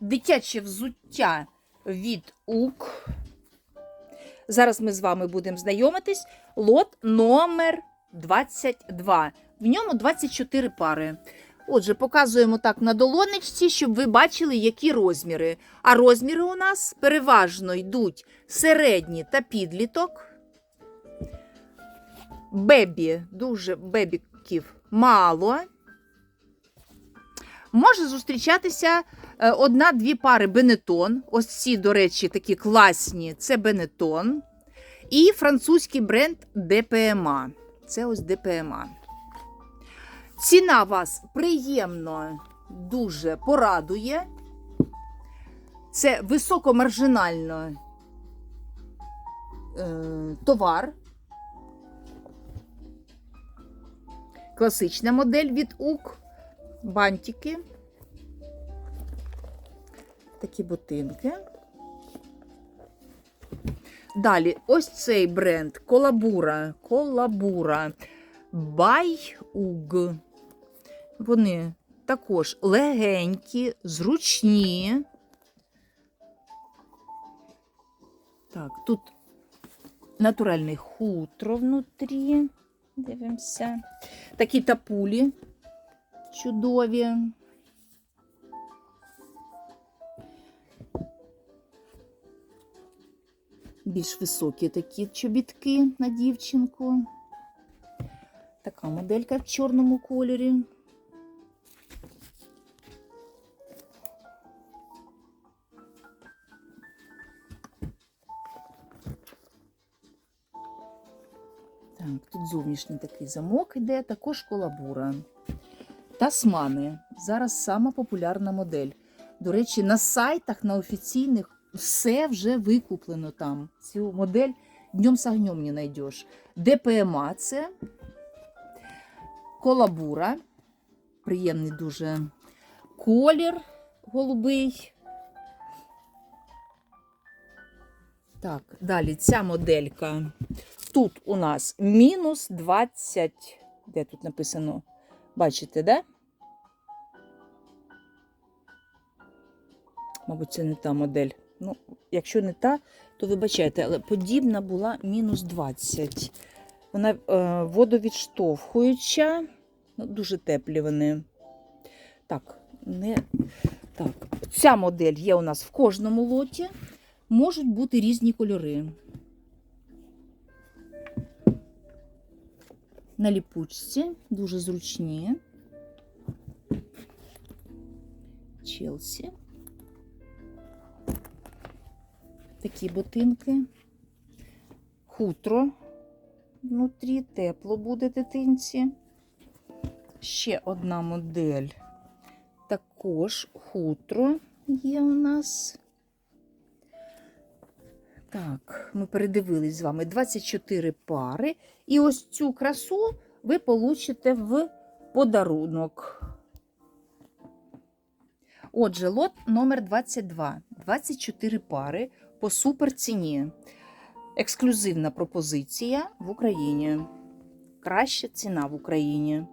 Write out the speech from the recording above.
дитяче взуття від УК. Зараз ми з вами будемо знайомитись. Лот номер 22. В ньому 24 пари. Отже, показуємо так на долонечці, щоб ви бачили, які розміри. А розміри у нас переважно йдуть середні та підліток. Бебі, дуже бебіків мало. Може зустрічатися одна-дві пари Бенетон. Ось ці, до речі, такі класні. Це Бенетон. І французький бренд ДПМА. Це ось ДПМА. Ціна вас приємно дуже порадує. Це високомаржинально е, товар. Класична модель від УК. Бантики. Такі ботинки. Далі, ось цей бренд Колабура. Колабура. Байуг. Вони також легенькі, зручні. Так, тут натуральне хутро внутрі. Дивимося. Такі тапулі чудові. Більш високі такі чобітки на дівчинку. Така моделька в чорному кольорі. Так, тут зовнішній такий замок іде, також колабура. Тасмани. Зараз сама популярна модель. До речі, на сайтах, на офіційних все вже викуплено там. Цю модель днем с огнем не знайдеш. ДПМА це колабура. Приємний дуже колір голубий. Так, далі ця моделька. Тут у нас мінус 20. Де тут написано? Бачите, да? Мабуть, це не та модель. Якщо не та, то вибачайте, але подібна була мінус 20. Вона е, водовідштовхуюча, ну, дуже теплі вони. Так, не так. Ця модель є у нас в кожному лоті. Можуть бути різні кольори. На ліпучці, дуже зручні. Челсі. Такі ботинки. Хутро внутрі, тепло буде дитинці. Ще одна модель. Також хутро є у нас. Так, ми передивились з вами 24 пари. І ось цю красу ви получите в подарунок. Отже, лот номер 22. 24 пари по суперціні. Ексклюзивна пропозиція в Україні. Краща ціна в Україні.